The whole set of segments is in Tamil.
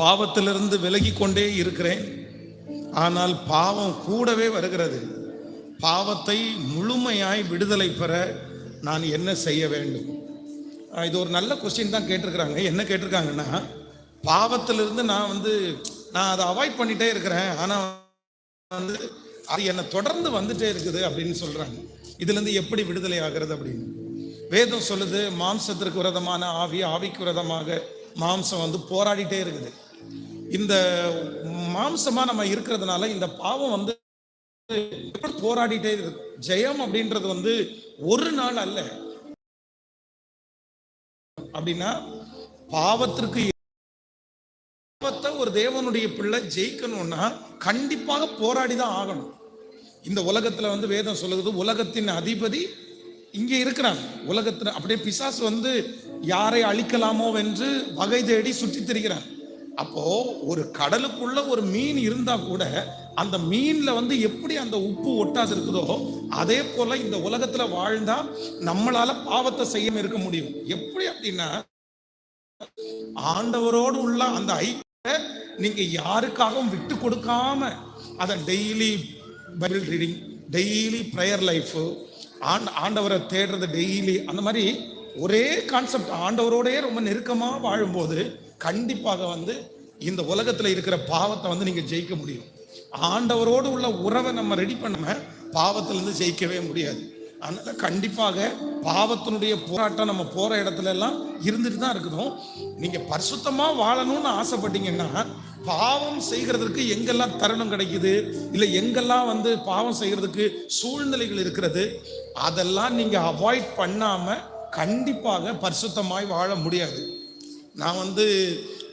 பாவத்திலிருந்து விலகி கொண்டே இருக்கிறேன். ஆனால் பாவம் கூடவே வருகிறது. பாவத்தை முழுமையாய் விடுதலை பெற நான் என்ன செய்ய வேண்டும்? இது ஒரு நல்ல கொஸ்டின் தான் கேட்டிருக்கிறாங்க. என்ன கேட்டிருக்காங்கன்னா பாவத்திலிருந்து நான் வந்து நான் அதை அவாய்ட் பண்ணிட்டே இருக்கிறேன். ஆனால் வந்து அது என்னை தொடர்ந்து வந்துட்டே இருக்குது அப்படின்னு சொல்றாங்க. இதுலேருந்து எப்படி விடுதலை ஆகிறது அப்படின்னு? வேதம் சொல்லுது மாம்சத்திற்கு விரதமான ஆவி ஆவிக்கு விரதமாக மாம்சம் வந்து போராடிட்டே இருக்குது. இந்த மாம்சமா நம்ம இருக்கிறதுனால இந்த பாவம் வந்து போராடிட்டே இருக்கு? ஜெயம் அப்படின்றது வந்து ஒரு நாள் அல்ல. அப்படின்னா பாவத்திற்கு பாவத்தை ஒரு தேவனுடைய பிள்ளை ஜெயிக்கணும்னா கண்டிப்பாக போராடி தான் ஆகணும். இந்த உலகத்துல வந்து வேதம் சொல்லுது உலகத்தின் அதிபதி இங்க இருக்கிறாங்க உலகத்துல அப்படியே பிசாசு வந்து யாரை அழிக்கலாமோ என்று வகை தேடி சுற்றி திரிகிறான். அப்போ ஒரு கடலுக்குள்ள ஒரு மீன் இருந்தா கூட அந்த மீன்ல வந்து எப்படி அந்த உப்பு ஒட்டாது இருக்குதோ அதே போல இந்த உலகத்துல வாழ்ந்தா நம்மளால பாவத்தை செய்யாம இருக்க முடியும். எப்படி அப்படின்னா ஆண்டவரோடு உள்ள அந்த ஐக்கிய நீங்க யாருக்காகவும் விட்டு கொடுக்காம அதை daily Bible reading daily prayer life ஆண்ட ஆண்டவரை தேடுறது டெய்லி அந்த மாதிரி ஒரே கான்செப்ட் ஆண்டவரோடயே ரொம்ப நெருக்கமா வாழும்போது கண்டிப்பாக வந்து இந்த உலகத்தில் இருக்கிற பாவத்தை வந்து நீங்கள் ஜெயிக்க முடியும். ஆண்டவரோடு உள்ள உறவை நம்ம ரெடி பண்ணாம பாவத்திலிருந்து ஜெயிக்கவே முடியாது. அதனால கண்டிப்பாக பாவத்தினுடைய போராட்டம் நம்ம போற இடத்துல எல்லாம் இருந்துட்டு தான் இருக்கணும் நீங்க பரிசுத்தமா வாழணும்னு ஆசைப்பட்டீங்கன்னா பாவம் செய்கிறதுக்கு எங்கெல்லாம் தருணம் கிடைக்குது இல்லை எங்கெல்லாம் வந்து பாவம் செய்கிறதுக்கு சூழ்நிலைகள் இருக்கிறது அதெல்லாம் நீங்க அவாய்ட் பண்ணாம கண்டிப்பாக பரிசுத்தமாய் வாழ முடியாது. நான் வந்து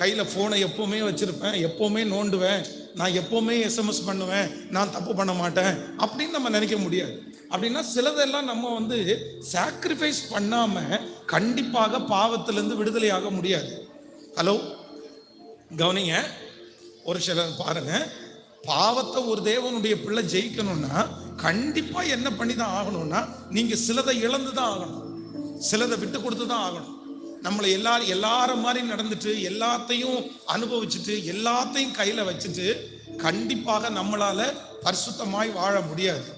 கையில் ஃபோனை எப்போவுமே வச்சுருப்பேன் எப்போவுமே நோண்டுவேன் நான் எப்போவுமே எஸ்எம்எஸ் பண்ணுவேன் நான் தப்பு பண்ண மாட்டேன் அப்படின்னு நம்ம நினைக்க முடியாது. அப்படின்னா சிலதெல்லாம் நம்ம வந்து சாக்ரிஃபைஸ் பண்ணாமல் கண்டிப்பாக பாவத்திலேருந்து விடுதலையாக முடியாது. ஹலோ கவனிங்க. ஒரு சிலர் பாருங்க. பாவத்தை ஒரு தேவனுடைய பிள்ளை ஜெயிக்கணும்னா கண்டிப்பாக என்ன பண்ணி தான் ஆகணும்னா நீங்கள் சிலதை இழந்து தான் ஆகணும். சிலதை விட்டு கொடுத்து தான் ஆகணும். நம்மளை எல்லாரும் எல்லாரும் மாதிரி நடந்துட்டு எல்லாத்தையும் அனுபவிச்சுட்டு எல்லாத்தையும் கையில வச்சுட்டு கண்டிப்பாக நம்மளால பரிசுத்தமாய் வாழ முடியாது.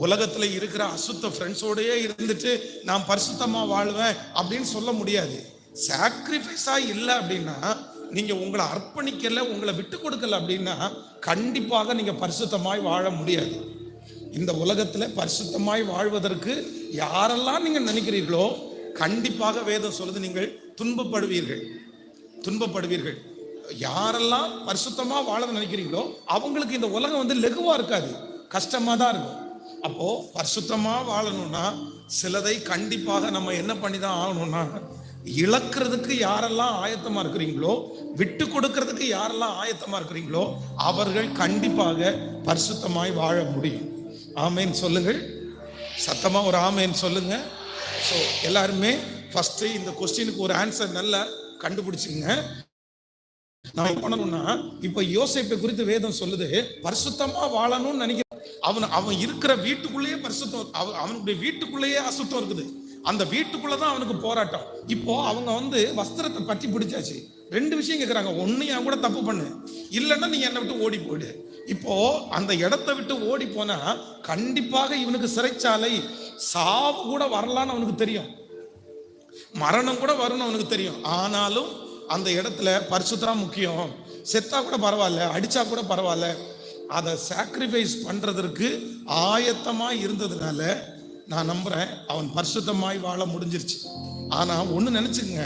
உலகத்துல இருக்கிற அசுத்த ஃப்ரெண்ட்ஸோடயே இருந்துட்டு நான் பரிசுத்தமா வாழ்வேன் அப்படின்னு சொல்ல முடியாது. சாக்ரிஃபைஸா இல்லை அப்படின்னா நீங்க உங்களை அர்ப்பணிக்கல உங்களை விட்டு கொடுக்கல அப்படின்னா கண்டிப்பாக நீங்க பரிசுத்தமாய் வாழ முடியாது. இந்த உலகத்துல பரிசுத்தமாய் வாழ்வதற்கு யாரெல்லாம் நீங்க நினைக்கிறீர்களோ கண்டிப்பாக வேதம் சொல்லுது நீங்கள் துன்பப்படுவீர்கள். துன்பப்படுவீர்கள். யாரெல்லாம் பரிசுத்தமாக வாழ நினைக்கிறீங்களோ அவங்களுக்கு இந்த உலகம் வந்து லெகுவாக இருக்காது. கஷ்டமாக தான் இருக்கும். அப்போ பரிசுத்தமாக வாழணும்னா சிலதை கண்டிப்பாக நம்ம என்ன பண்ணி தான் ஆகணும்னா இழக்கிறதுக்கு யாரெல்லாம் ஆயத்தமாக இருக்கிறீங்களோ விட்டு கொடுக்கறதுக்கு யாரெல்லாம் ஆயத்தமாக இருக்கிறீங்களோ அவர்கள் கண்டிப்பாக பரிசுத்தமாய் வாழ முடியும். ஆமேன்னு சொல்லுங்கள். சத்தமாக ஒரு ஆமேன்னு சொல்லுங்கள் ஸோ எல்லாருமே ஃபர்ஸ்ட் இந்த கொஸ்டினுக்கு ஒரு ஆன்சர் நல்லா கண்டுபிடிச்சிங்க. நான் பண்ணணும்னா இப்ப யோசிப்பை குறித்து வேதம் சொல்லுது பரிசுத்தமா வாழணும்னு நினைக்கிறேன். அவன் அவன் இருக்கிற வீட்டுக்குள்ளேயே பரிசுத்தம் அவ- அவனுடைய வீட்டுக்குள்ளேயே அசுத்தம் இருக்குது. அந்த வீட்டுக்குள்ளதான் அவனுக்கு போராட்டம். இப்போ அவங்க வந்து வஸ்திரத்தை பற்றி பிடிச்சாச்சு. ரெண்டு விஷயம் கேட்குறாங்க ஒன்று என் கூட தப்பு பண்ணு. இல்லைன்னா நீ என்னை விட்டு ஓடி போயிடு. இப்போ அந்த இடத்த விட்டு ஓடி போனா கண்டிப்பாக இவனுக்கு சிறைச்சாலை சாவு கூட வரலான்னு அவனுக்கு தெரியும். மரணம் கூட வரும்னு அவனுக்கு தெரியும். ஆனாலும் அந்த இடத்துல பரிசுத்தம் முக்கியம். செத்தா கூட பரவாயில்ல அடிச்சா கூட பரவாயில்ல. அதை சாக்ரிஃபைஸ் பண்றதற்கு ஆயத்தமா இருந்ததுனால நான் நம்புறேன் அவன் பரிசுத்தமாய் வாழ முடிஞ்சிருச்சு. ஆனா ஒன்னு நினைச்சுங்க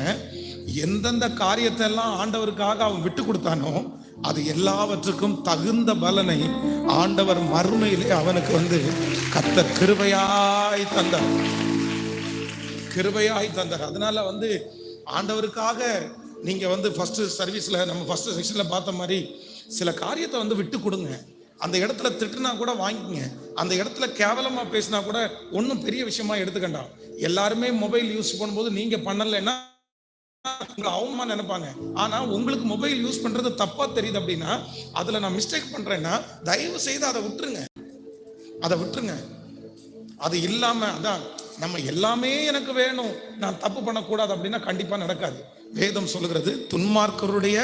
எந்தெந்த காரியத்தை எல்லாம் ஆண்டவருக்காக அவன் விட்டு கொடுத்தானோ அது எல்லாவற்றுக்கும் தகுந்த பலனை ஆண்டவர் மறுமையிலே அவனுக்கு வந்து கத்த கிருபையாய் தந்தார். கிருபையாய் தந்தார். அதனால வந்து ஆண்டவருக்காக நீங்க வந்து ஃபர்ஸ்ட் சர்வீஸ்ல நம்ம ஃபர்ஸ்ட் செக்ஷன்ல பார்த்த மாதிரி சில காரியத்தை வந்து விட்டு கொடுங்க. அந்த இடத்துல திட்டுனா கூட வாங்கிக்கங்க. அந்த இடத்துல கேவலமா பேசினா கூட ஒன்றும் பெரிய விஷயமா எடுத்துக்கண்டாம். எல்லாருமே மொபைல் யூஸ் பண்ணும்போது நீங்க பண்ணலைன்னா உங்களை அவமா நினைப்பாங்க. ஆனா உங்களுக்கு மொபைல் யூஸ் பண்றது தப்பா தெரியுது அப்படின்னா அதுல நான் மிஸ்டேக் பண்றேன்னா தயவு செய்து அதை விட்டுருங்க. அதை விட்டுருங்க. அது இல்லாம அதான் நம்ம எல்லாமே எனக்கு வேணும். நான் தப்பு பண்ணக்கூடாது அப்படின்னா கண்டிப்பா நடக்காது. வேதம் சொல்லுகிறது துன்மார்க்கருடைய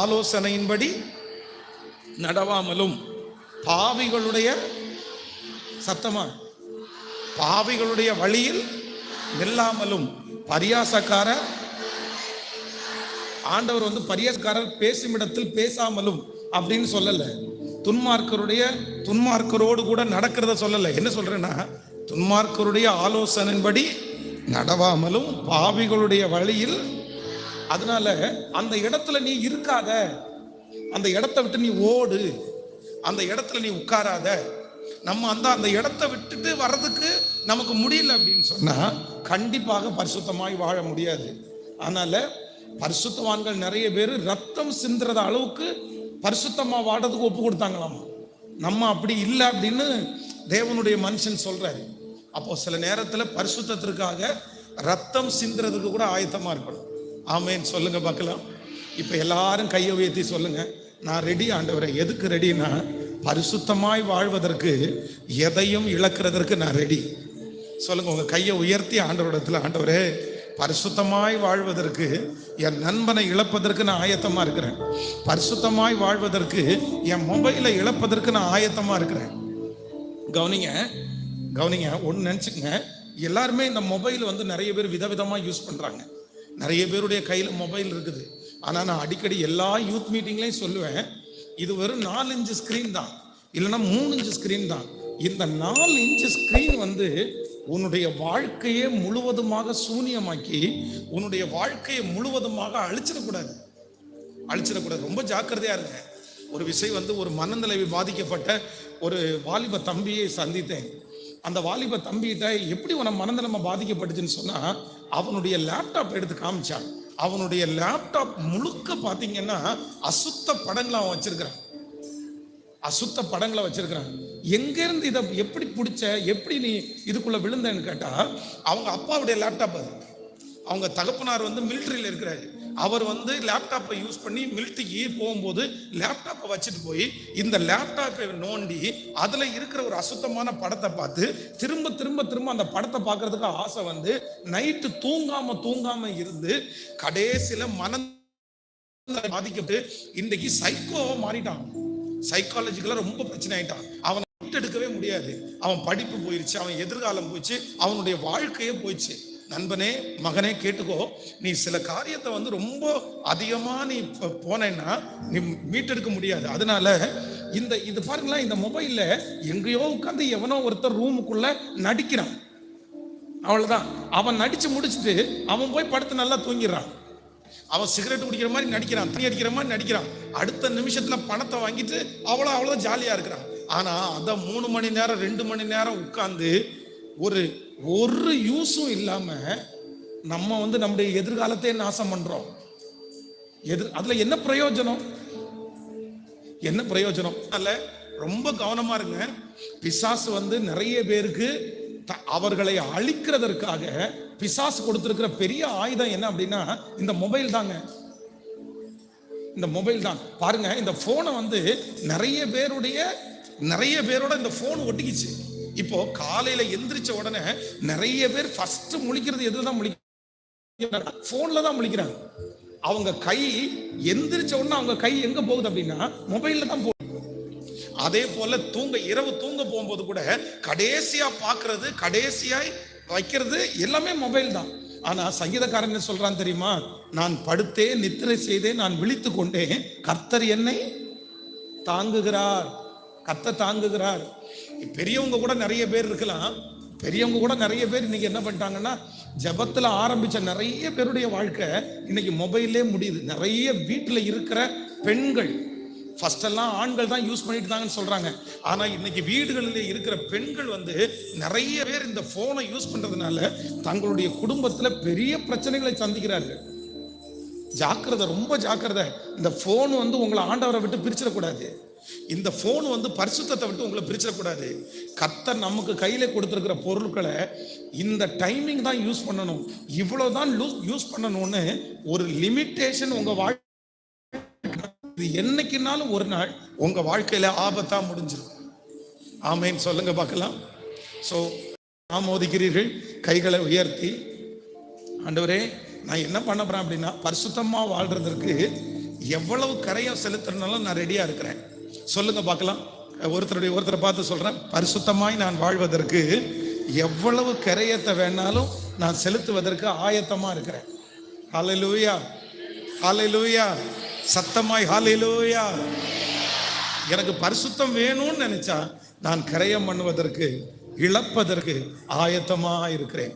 ஆலோசனையின்படி நடவாமலும் பாவிகளுடைய சத்தமா பாவிகளுடைய வழியில் நில்லாமலும் பரியாசக்காரர் ஆண்டவர் வந்து பரியஸ்காரர் பேசும் இடத்தில் பேசாமலும் அப்படின்னு சொல்லல. துன்மார்க்கருடைய துன்மார்க்கரோடு கூட நடக்கிறத சொல்லல. என்ன சொல்றேன்னா துன்மார்க்கருடைய ஆலோசனையின்படி நடவாமலும் பாவிகளுடைய வழியில் அதனால அந்த இடத்துல நீ இருக்காத. அந்த இடத்த விட்டு நீ ஓடு. அந்த இடத்துல நீ உட்காராத. நம்ம அந்த அந்த இடத்த விட்டுட்டு வர்றதுக்கு நமக்கு முடியல அப்படின்னு சொன்னா கண்டிப்பாக பரிசுத்தமாய் வாழ முடியாது. அதனால பரிசுத்தவான்கள் நிறைய பேர் ரத்தம் சிந்துறத அளவுக்கு பரிசுத்தமா வாடுறதுக்கு ஒப்பு கொடுத்தாங்களாமா? நம்ம அப்படி இல்லை அப்படின்னு தேவனுடைய மனுஷன் சொல்றாரு. அப்போ சில நேரத்துல பரிசுத்தத்திற்காக ரத்தம் சிந்துறதுக்கு கூட ஆயத்தமா இருக்கணும். ஆமேன்னு சொல்லுங்க பார்க்கலாம். இப்போ எல்லாரும் கையை உயர்த்தி சொல்லுங்க. நான் ரெடி ஆண்டவரை எதுக்கு ரெடினா பரிசுத்தமாய் வாழ்வதற்கு எதையும் இழக்கிறதற்கு நான் ரெடி சொல்லுங்க உங்க கையை உயர்த்தி ஆண்டவரிடத்துல ஆண்டவரே பரிசுத்தமாய் வாழ்வதற்கு என் நண்பனை இழப்பதற்கு நான் ஆயத்தமா இருக்கிறேன். பரிசுத்தமாய் வாழ்வதற்கு என் மொபைலை இழப்பதற்கு நான் ஆயத்தமா இருக்கிறேன். கவனிங்க கவனிங்க ஒன்று நினச்சிக்கங்க. எல்லாருமே இந்த மொபைல் வந்து நிறைய பேர் விதவிதமாக யூஸ் பண்ணுறாங்க நிறைய பேருடைய கையில் மொபைல் இருக்குது. ஆனால் நான் அடிக்கடி எல்லா யூத் மீட்டிங்லையும் சொல்லுவேன் இது வெறும் நாலு இன்ச்சு ஸ்க்ரீன் தான். இல்லைன்னா மூணு இன்ச்சு ஸ்க்ரீன் தான். இந்த நாலு இன்ச்சு ஸ்க்ரீன் வந்து உன்னுடைய வாழ்க்கையே முழுவதுமாக சூனியமாக்கி உன்னுடைய வாழ்க்கையை முழுவதுமாக அழிச்சிடக்கூடாது அழிச்சிடக்கூடாது ரொம்ப ஜாக்கிரதையா இருங்க. ஒரு விஷயம் வந்து ஒரு மனநிலை பாதிக்கப்பட்ட ஒரு வாலிப தம்பியை சந்தித்தேன். அந்த வாலிப தம்பிகிட்ட எப்படி உன மனநிலைமை பாதிக்கப்பட்டுச்சுன்னு சொன்னா அவனுடைய லேப்டாப் எடுத்து காமிச்சான். அவனுடைய லேப்டாப் முழுக்க பாத்தீங்கன்னா அசுத்த படங்களை அவன் வச்சிருக்கிறான். அசுத்த படங்களை வச்சிருக்கிறாங்க. எங்கேருந்து இதை எப்படி பிடிச்ச எப்படி நீ இதுக்குள்ள விழுந்தேன்னு கேட்டால் அவங்க அப்பாவுடைய லேப்டாப் அது. அவங்க தகப்பனார் வந்து மிலிட்ரியில் இருக்கிறாரு. அவர் வந்து லேப்டாப்பை யூஸ் பண்ணி மிலிட்டரிக்கு போகும்போது லேப்டாப்பை வச்சுட்டு போய் இந்த லேப்டாப்பை நோண்டி அதில் இருக்கிற ஒரு அசுத்தமான படத்தை பார்த்து திரும்ப திரும்ப திரும்ப அந்த படத்தை பார்க்கறதுக்கு ஆசை வந்து நைட்டு தூங்காம தூங்காம இருந்து கடைசியில் மன பாதிக்கப்பட்டு இன்றைக்கு சைக்கோவாக மாறிட்டாங்க சைக்காலஜிக்கலாக ரொம்ப பிரச்சனை ஆயிட்டான் அவனை எடுக்கவே முடியாது. அவன் படிப்பு போயிருச்சு அவன் எதிர்காலம் போயிடுச்சு அவனுடைய வாழ்க்கையே போயிடுச்சு. நண்பனே மகனே கேட்டுக்கோ நீ சில காரியத்தை வந்து ரொம்ப அதிகமாக நீ ப- போனேன்னா நீ மீட்டெடுக்க முடியாது. அதனால இந்த இது பாருங்களேன் இந்த மொபைலில் எங்கேயோ உட்காந்து எவனோ ஒருத்தர் ரூமுக்குள்ள நடிக்கிறான். அவ்வளோதான் அவன் நடிச்சு முடிச்சுட்டு அவன் போய் படுத்து நல்லா தூங்கிடுறான். அவன் சிகரெட் குடிக்கிற மாதிரி நடிக்கிறான் தண்ணி அடிக்கிற மாதிரி நடிக்கிறான். அடுத்த நிமிஷத்துல பணத்தை வாங்கிட்டு அவ்வளோ அவ்வளோ ஜாலியா இருக்கிறான். ஆனா அத மூணு மணி நேரம் ரெண்டு மணி நேரம் உட்கார்ந்து ஒரு ஒரு யூஸும் இல்லாம நம்ம வந்து நம்முடைய எதிர்காலத்தையே நாசம் பண்றோம். எதிர் அதுல என்ன பிரயோஜனம்? என்ன பிரயோஜனம்? அல்ல ரொம்ப கவனமா இருங்க. பிசாசு வந்து நிறைய பேருக்கு அவர்களை அழிக்கிறதற்காக பிசாசு கொடுத்துருக்கிற பெரிய ஆயுதம் என்ன அப்படின்னா இந்த மொபைல் தாங்க. இந்த மொபைல் தான். பாருங்க இந்த போனை வந்து நிறைய பேருடைய நிறைய பேரோட இந்த போன் ஒட்டிக்கிச்சு. இப்போ காலையில எந்திரிச்ச உடனே நிறைய பேர் ஃபர்ஸ்ட் முழிக்கிறது எதுல தான் முழிக்கிறாங்க போன்ல தான் முழிக்கிறாங்க. அவங்க கை எந்திரிச்ச உடனே அவங்க கை எங்க போகுது அப்படின்னா மொபைல்ல தான் போகுது. அதே போல தூங்க இரவு தூங்க போகும்போது கூட கடைசியா பாக்குறது கடைசியாய் வைக்கிறது எல்லாமே மொபைல் தான். ஆனால் சங்கீதக்காரன் என்ன சொல்கிறான் தெரியுமா? நான் படுத்தேன் நித்திரை செய்தேன் நான் விழித்து கொண்டேன். கர்த்தர் என்னை தாங்குகிறார். கர்த்தர் தாங்குகிறார். பெரியவங்க கூட நிறைய பேர் இருக்கலாம். பெரியவங்க கூட நிறைய பேர் இன்னைக்கு என்ன பண்ணிட்டாங்கன்னா ஜபத்தில் ஆரம்பித்த நிறைய பேருடைய வாழ்க்கை இன்னைக்கு மொபைல்லே முடியுது. நிறைய வீட்டில் இருக்கிற பெண்கள் ஃபர்ஸ்ட் எல்லாம் ஆண்கள் தான் யூஸ் பண்ணிட்டு தாங்கன்னு சொல்றாங்க. ஆனா இன்னைக்கு வீடுகளில் இருக்கிற பெண்கள் வந்து நிறைய பேர் இந்த போனை யூஸ் பண்றதுனால தங்களுடைய குடும்பத்துல பெரிய பிரச்சனைகளை சந்திக்கிறார்கள். ஜாக்கிரதை ரொம்ப ஜாக்கிரதை. இந்த ஃபோன் வந்து உங்களை ஆண்டவரை விட்டு பிரிச்சிடக்கூடாது. இந்த ஃபோன் வந்து பரிசுத்தத்தை விட்டு உங்களை பிரிச்சிடக்கூடாது. கத்தர் நமக்கு கையில கொடுத்துருக்கிற பொருட்களை இந்த டைமிங் தான் யூஸ் பண்ணணும். இவ்வளவுதான் யூஸ் பண்ணணும்னு ஒரு லிமிட்டேஷன் உங்க வாழ்க்கை இது என்னைக்குனாலும் ஒரு நாள் உங்க வாழ்க்கையில ஆபத்தா முடிஞ்சிடும் ஆமேன்னு சொல்லுங்க பார்க்கலாம். ஸோ ஆமோதிக்கிறீர்கள் கைகளை உயர்த்தி. ஆண்டவரே நான் என்ன பண்ண போறேன் அப்படின்னா பரிசுத்தமா வாழ்றதற்கு எவ்வளவு கரையம் செலுத்துறதுனாலும் நான் ரெடியா இருக்கிறேன். சொல்லுங்க பார்க்கலாம். ஒருத்தருடைய ஒருத்தரை பார்த்து சொல்றேன். பரிசுத்தமாய் நான் வாழ்வதற்கு எவ்வளவு கரையத்தை வேணாலும் நான் செலுத்துவதற்கு ஆயத்தமா இருக்கிறேன். ஹalleluya லூயா சத்தமாய் ஹாலிலோயா எனக்கு பரிசுத்தம் வேணும்னு நினைச்சா நான் கரையம் பண்ணுவதற்கு இழப்பதற்கு ஆயத்தமா இருக்கிறேன்